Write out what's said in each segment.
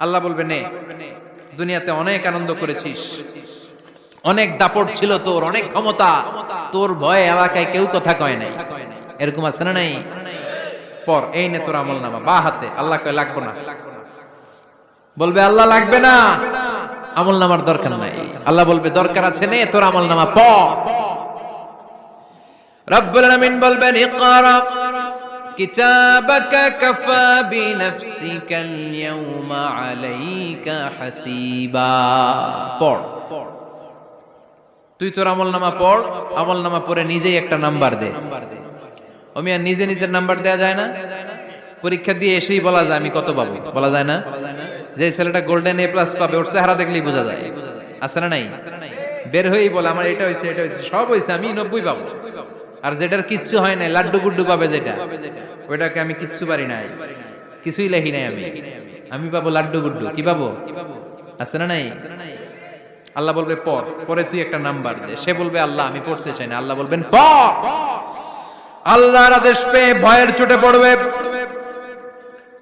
আল্লাহ বলবে, নে, দুনিয়াতে অনেক আনন্দ করেছিস। অনেক দাপট ছিল তোর, অনেক ক্ষমতা। তোর ভয়ে এলাকায় কেউ কথা কয় নাই। এরকম আছে না নাই? পর, এই নে তোর আমল নামা বা হাতে, আল্লাহ কয়, লাগবো না। বলবে, আল্লাহ লাগবে না। আমল নামার দরকার নাই। আল্লাহ বলবে, দরকার আছে, নে তোর আমল নামা প। রব্বুল আলামিন বলবেন, ইকরা কিতাবাকা কাফা বিনফসিকাল ইয়াউমা আলাইকা হাসিবা তুই তোর আমল নামা পড় আমল নামা পড়ে নিজেই একটা নাম্বার দে। আমি আর নিজে নিজের নাম্বার দেয়া যায় না? পরীক্ষা দিয়ে এসেই বলা যায়, আমি কত পাবো? বলা যায় না? যে ছেলেটা গোল্ডেন এ প্লাস পাবে, ওর চেহারা দেখলেই বোঝা যায়। আছে না নাই? বের হয়েই বলে, আমার এটা হয়েছে এটা হয়েছে। সব হয়েছে, আমি নব্বই পাবো। আর যেটার কিচ্ছু হয় নাই, লাড্ডু গুড্ডু পাবে যেটা। ওইটাকে আমি কিচ্ছু পারি নাই। কিছুই লেখি নাই আমি। আমি পাবো লাড্ডু গুড্ডু। কি পাবো? আছে না নাই? আল্লাহ বলবে, পর। পরে তুই একটা নাম্বার দে। সে বলবে, আল্লাহ, আমি পড়তে চাই না। আল্লাহ বলবেন, পর। আল্লাহর আদেশ পেয়ে ভয়ের চোটে পড়বে।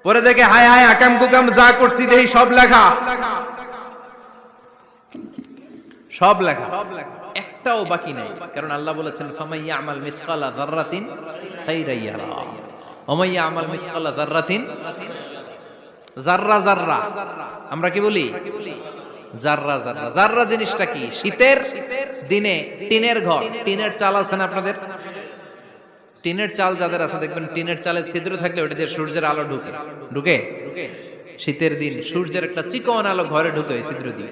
পরে দেখে, হায় হায়, আকাম কুকাম যা করছি দেখি সব লেখা। সব লেখা। একটাও বাকি নাই। কারণ আল্লাহ বলেছেন ফামাইয়া আমাল মিসকালা খাইরান ওমাইয়া আমাল মিসকালা যাররাতিন জাররা জাররা আমরা কি বলি? জাররা জাররা জাররা জিনিসটা কি? শীতের দিনে টিনের ঘর। টিনের চাল আছে আপনাদের? টিনের চাল যাদের আছে, দেখবেন টিনের চালে ছিদ্র থাকলে ওটা দিয়ে সূর্যের আলো ঢুকে। ঢুকে? শীতের দিন সূর্যের একটা চিকন আলো ঘরে ঢুকে ছিদ্র দিয়ে।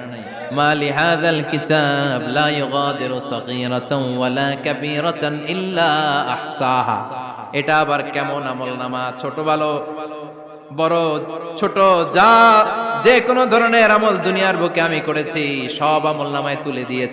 মালি لهذا الكتاب لا يغادر صغيرة ولا كبيرة ইল্লা أحصاها এটা আবার কেমন আমলনামা ছোট ভালো বড়, ছোট, যা যে কোনো ধরনের আমল দুনিয়ার বুকে আমি করেছি, সব আমল নামায় তুলে দিয়েছি।